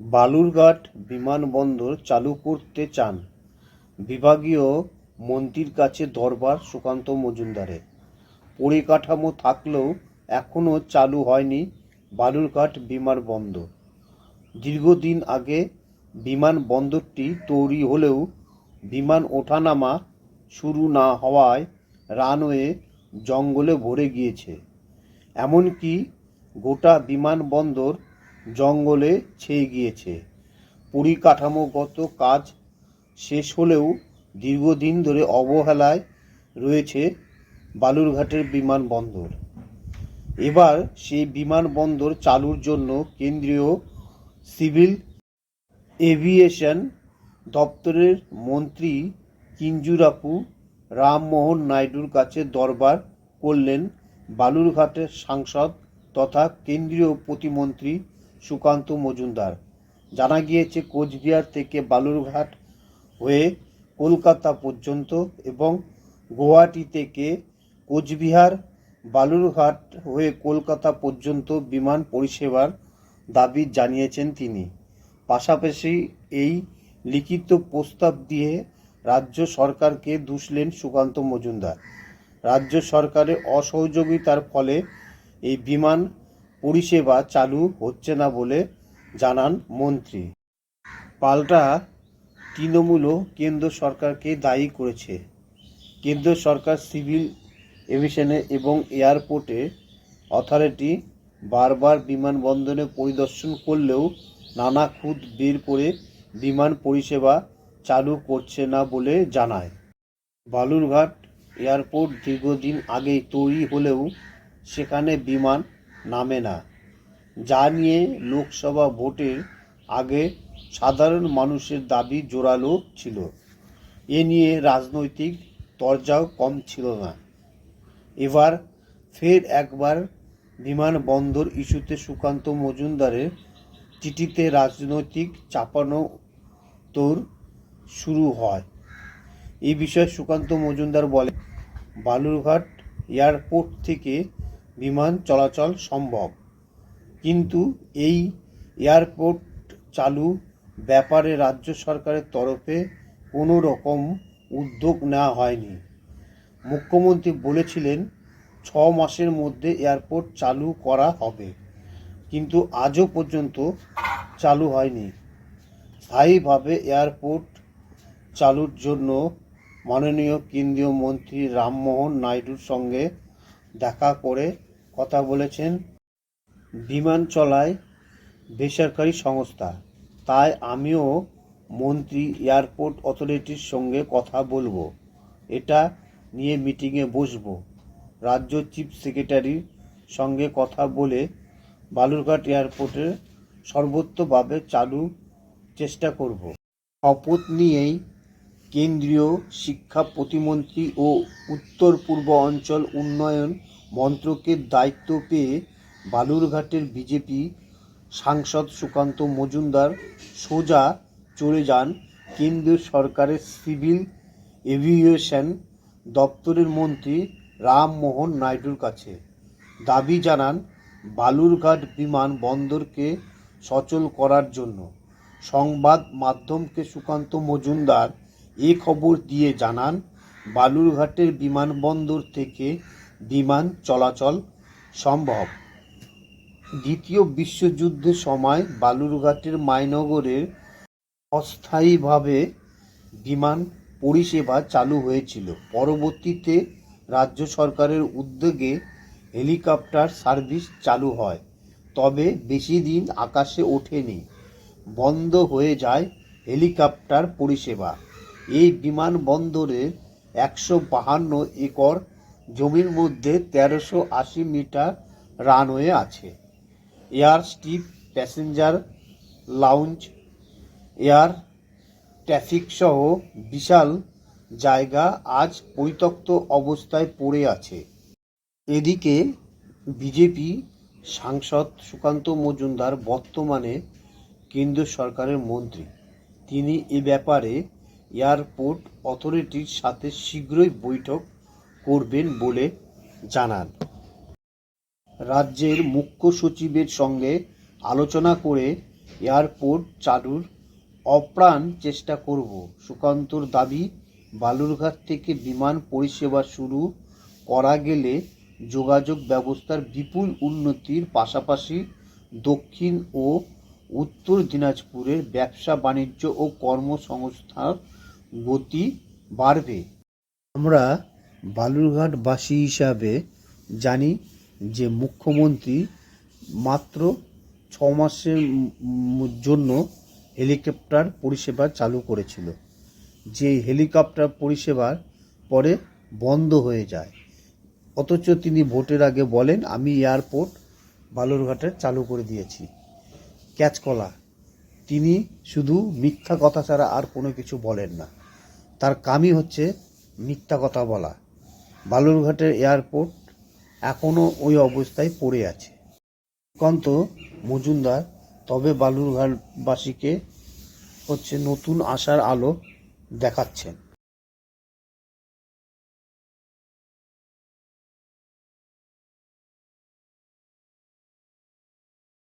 বালুরঘাট বিমানবন্দর চালু করতে চান। বিভাগীয় মন্ত্রীর কাছে দরবার সুকান্ত মজুমদারের। পরিকাঠামো থাকলেও এখনও চালু হয়নি বালুরঘাট বিমানবন্দর। দীর্ঘদিন আগে বিমানবন্দরটি তৈরি হলেও বিমান ওঠানামা শুরু না হওয়ায় রানওয়ে জঙ্গলে ভরে গিয়েছে। এমনকি গোটা বিমানবন্দর জঙ্গলে ছেয়ে গিয়েছে। পরিকাঠামোগত কাজ শেষ হলেও দীর্ঘদিন ধরে অবহেলায় রয়েছে বালুরঘাটের বিমানবন্দর এবার সেই বিমানবন্দর চালুর জন্য কেন্দ্রীয় সিভিল এভিয়েশন দপ্তরের মন্ত্রী কিঞ্জুরাপু রামমোহন নাইডুর কাছে দরবার করলেন বালুরঘাটের সাংসদ তথা কেন্দ্রীয় প্রতিমন্ত্রী সুকান্ত মজুমদার। জানা গিয়েছে, কোচবিহার থেকে বালুরঘাট হয়ে কলকাতা পর্যন্ত এবং গুয়াহাটি থেকে কোচবিহার, বালুরঘাট হয়ে কলকাতা পর্যন্ত বিমান পরিষেবার দাবি জানিয়েছেন তিনি। পাশাপাশি এই লিখিত প্রস্তাব দিয়ে রাজ্য সরকারকে দুষলেন সুকান্ত মজুমদার। রাজ্য সরকারের অসহযোগিতার ফলে এই বিমান পরিষেবা চালু হচ্ছে না বলে জানান মন্ত্রী। পাল্টা তৃণমূলও কেন্দ্র সরকারকে দায়ী করেছে। কেন্দ্র সরকার সিভিল এভিয়েশনে এবং এয়ারপোর্টে অথরিটি বারবার বিমানবন্দরে পরিদর্শন করলেও নানা খুঁত বের করে বিমান পরিষেবা চালু করছে না বলে জানায়। বালুরঘাট এয়ারপোর্ট দীর্ঘদিন আগেই তৈরি হলেও সেখানে বিমান নামে না। যা নিয়ে লোকসভা ভোটের আগে সাধারণ মানুষের দাবি জোরালো ছিল। এ নিয়ে রাজনৈতিক তরজাও কম ছিল না। এবার ফের একবার বিমানবন্দর ইস্যুতে সুকান্ত মজুমদারের চিঠিতে রাজনৈতিক চাপানো তোর শুরু হয়। এই বিষয়ে সুকান্ত মজুমদার বলে বালুরঘাট এয়ারপোর্ট থেকে বিমান চলাচল সম্ভব। কিন্তু এই এয়ারপোর্ট চালু ব্যাপারে রাজ্য সরকারের তরফে কোনো রকম উদ্যোগ নেওয়া হয়নি। মুখ্যমন্ত্রী বলেছিলেন, ছ মাসের মধ্যে এয়ারপোর্ট চালু করা হবে। কিন্তু আজও পর্যন্ত চালু হয়নি। স্থায়ীভাবে এয়ারপোর্ট চালুর জন্য মাননীয় কেন্দ্রীয় মন্ত্রী রামমোহন নাইডুর সঙ্গে দেখা করে কথা বলেছেন বিমান চলায় বেসরকারি সংস্থা। তাই আমিও মন্ত্রী, এয়ারপোর্ট অথরিটির সঙ্গে কথা বলব। এটা নিয়ে মিটিংয়ে বসবো। রাজ্য চিফ সেক্রেটারির সঙ্গে কথা বলে বালুরঘাট এয়ারপোর্টের সর্বোত্তভাবে চালু চেষ্টা করব। শপথ নিয়েই কেন্দ্রীয় শিক্ষা প্রতিমন্ত্রী ও উত্তর পূর্ব অঞ্চল উন্নয়ন মন্ত্রকের দায়িত্ব পেয়ে বালুরঘাটের বিজেপি সাংসদ সুকান্ত মজুমদার সোজা চলে যান কেন্দ্রীয় সরকারের সিভিল এভিয়েশন দপ্তরের মন্ত্রী রামমোহন নাইডুর কাছে। দাবি জানান, বালুরঘাট বিমান বন্দরকে সচল করার জন্য সংবাদ মাধ্যমকে সুকান্ত মজুমদার এ খবর দিয়ে জানান, বালুরঘাটের বিমানবন্দর থেকে বিমান চলাচল সম্ভব। দ্বিতীয় বিশ্বযুদ্ধের সময় বালুরঘাটের মাইনগরের অস্থায়ীভাবে বিমান পরিষেবা চালু হয়েছিল। পরবর্তীতে রাজ্য সরকারের উদ্যোগে হেলিকপ্টার সার্ভিস চালু হয়। তবে বেশি দিন আকাশে ওঠেনি। বন্ধ হয়ে যায় হেলিকপ্টার পরিষেবা। এই বিমানবন্দরের একশো বাহান্ন একর জমির মধ্যে তেরোশো আশি মিটার রানওয়ে আছে। Air strip passenger, lounge, air traffic সহ বিশাল জায়গা আজ পরিত্যক্ত অবস্থায় পড়ে আছে। এদিকে বিজেপি সাংসদ সুকান্ত মজুমদার বর্তমানে কেন্দ্র সরকারের মন্ত্রী। তিনি এ ব্যাপারে এয়ারপোর্ট অথরিটির সাথে শীঘ্রই বৈঠক করবেন বলে জানান। রাজ্যের মুখ্য সচিবের সঙ্গে আলোচনা করে এয়ারপোর্ট চালুর অপ্রাণ চেষ্টা করব। সুকান্তর দাবি, বালুরঘাট থেকে বিমান পরিষেবা শুরু করা গেলে যোগাযোগ ব্যবস্থার বিপুল উন্নতির পাশাপাশি দক্ষিণ ও উত্তর দিনাজপুরের ব্যবসা বাণিজ্য ও কর্মসংস্থান গতি বাড়বে। আমরা বালুরঘাটবাসী হিসাবে জানি যে মুখ্যমন্ত্রী মাত্র ছ মাসের জন্য হেলিকপ্টার পরিষেবা চালু করেছিল। যে হেলিকপ্টার পরিষেবার পরে বন্ধ হয়ে যায়। অথচ তিনি ভোটের আগে বলেন, আমি এয়ারপোর্ট বালুরঘাটে চালু করে দিয়েছি। ক্যাচকলা। তিনি শুধু মিথ্যা কথা ছাড়া আর কোনো কিছু বলেন না। তার কামই হচ্ছে মিথ্যা কথা বলা। বালুরঘাটের এয়ারপোর্ট এখনও ওই অবস্থায় পড়ে আছে। সুকান্ত মজুমদার, তবে বালুরঘাটবাসীকে হচ্ছে নতুন আশার আলো দেখাচ্ছেন।